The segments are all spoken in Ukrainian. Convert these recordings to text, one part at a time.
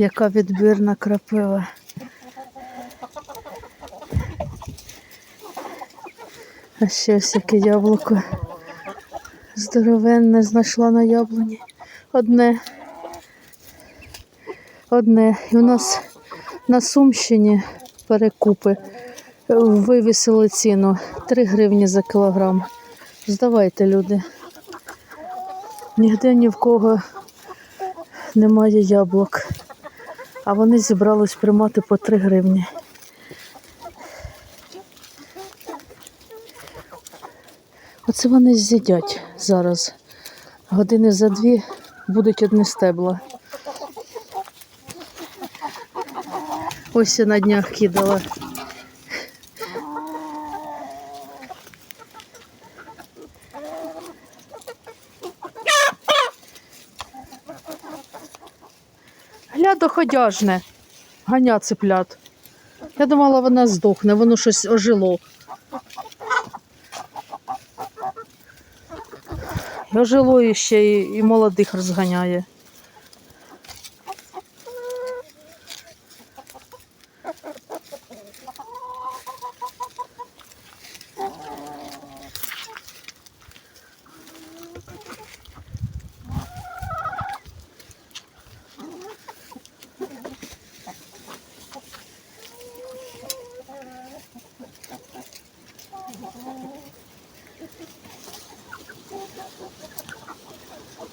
Яка відбірна крапива. А ще ось яке яблуко. Здоровенне знайшла на яблуні. Одне. Одне. І у нас на Сумщині перекупи вивісили ціну 3 гривні за кілограм. Здавайте, люди. Нігде ні в кого немає яблук. А вони зібрались приймати по 3 гривні. Оце вони з'їдять зараз. Години за дві будуть одні стебла. Ось я на днях кидала. Гля доходяжне. Ганя цеплят. Я думала, вона здохне, воно щось ожило. Ожило і ще і молодих розганяє.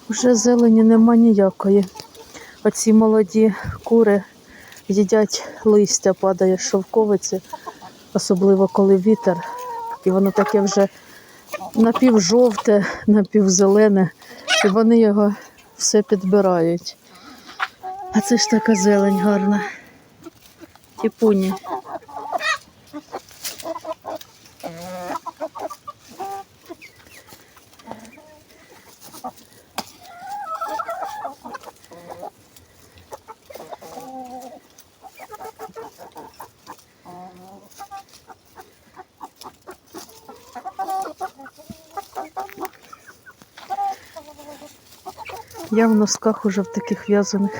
Вже зелені нема ніякої. Оці молоді кури їдять листя, падає шовковиці, особливо коли вітер. І воно таке вже напівжовте, напівзелене, і вони його все підбирають. А це ж така зелень гарна. Тіпуні. Я в носках уже в таких в'язаних.